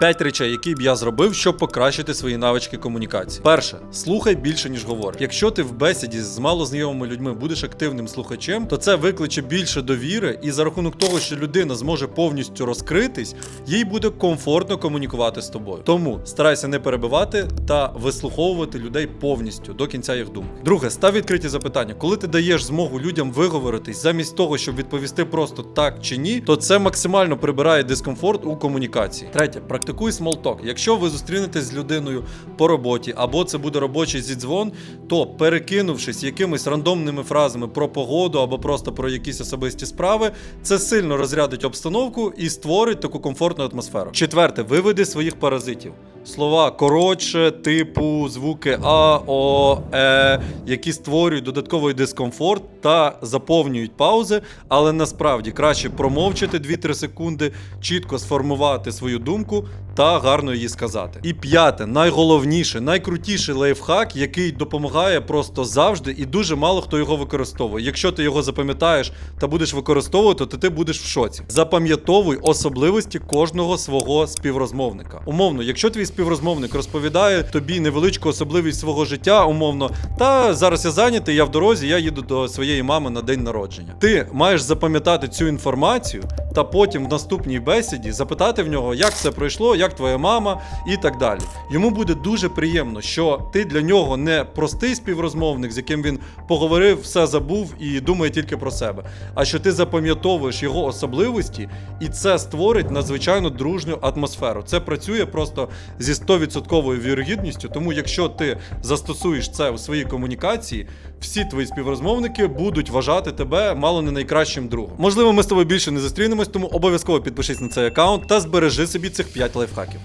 П'ять речей, які б я зробив, щоб покращити свої навички комунікації. Перше, слухай більше, ніж говориш. Якщо ти в бесіді з малознайомими людьми будеш активним слухачем, то це викличе більше довіри, і за рахунок того, що людина зможе повністю розкритись, їй буде комфортно комунікувати з тобою. Тому старайся не перебивати та вислуховувати людей повністю до кінця їх думки. Друге, став відкриті запитання. Коли ти даєш змогу людям виговоритись замість того, щоб відповісти просто так чи ні, то це максимально прибирає дискомфорт у комунікації. Третє, практикуй смолток. Якщо ви зустрінетесь з людиною по роботі, або це буде робочий зідзвон, то перекинувшись якимись рандомними фразами про погоду або просто про якісь особисті справи, це сильно розрядить обстановку і створить таку комфортну атмосферу. Четверте, виведи своїх паразитів. Слова коротше, типу, звуки А, О, Е, які створюють додатковий дискомфорт та заповнюють паузи, але насправді краще промовчати 2-3 секунди, чітко сформувати свою думку та гарно її сказати. І п'яте, найголовніше, найкрутіший лайфхак, який допомагає просто завжди, і дуже мало хто його використовує. Якщо ти його запам'ятаєш та будеш використовувати, то ти будеш в шоці. Запам'ятовуй особливості кожного свого співрозмовника. Умовно, якщо твій співрозмовник розповідає тобі невеличку особливість свого життя, умовно, та зараз я зайнятий, я в дорозі, я їду до своєї мами на день народження. Ти маєш запам'ятати цю інформацію та потім в наступній бесіді запитати в нього, як все пройшло, як твоя мама і так далі. Йому буде дуже приємно, що ти для нього не простий співрозмовник, з яким він поговорив, все забув і думає тільки про себе, а що ти запам'ятовуєш його особливості, і це створить надзвичайно дружню атмосферу. Це працює просто зі 100% вірогідністю. Тому, якщо ти застосуєш це у своїй комунікації, всі твої співрозмовники будуть вважати тебе мало не найкращим другом. Можливо, ми з тобою більше не зустрінемось, тому обов'язково підпишись на цей аккаунт та збережи собі цих 5 лайфхаків. Fuck you.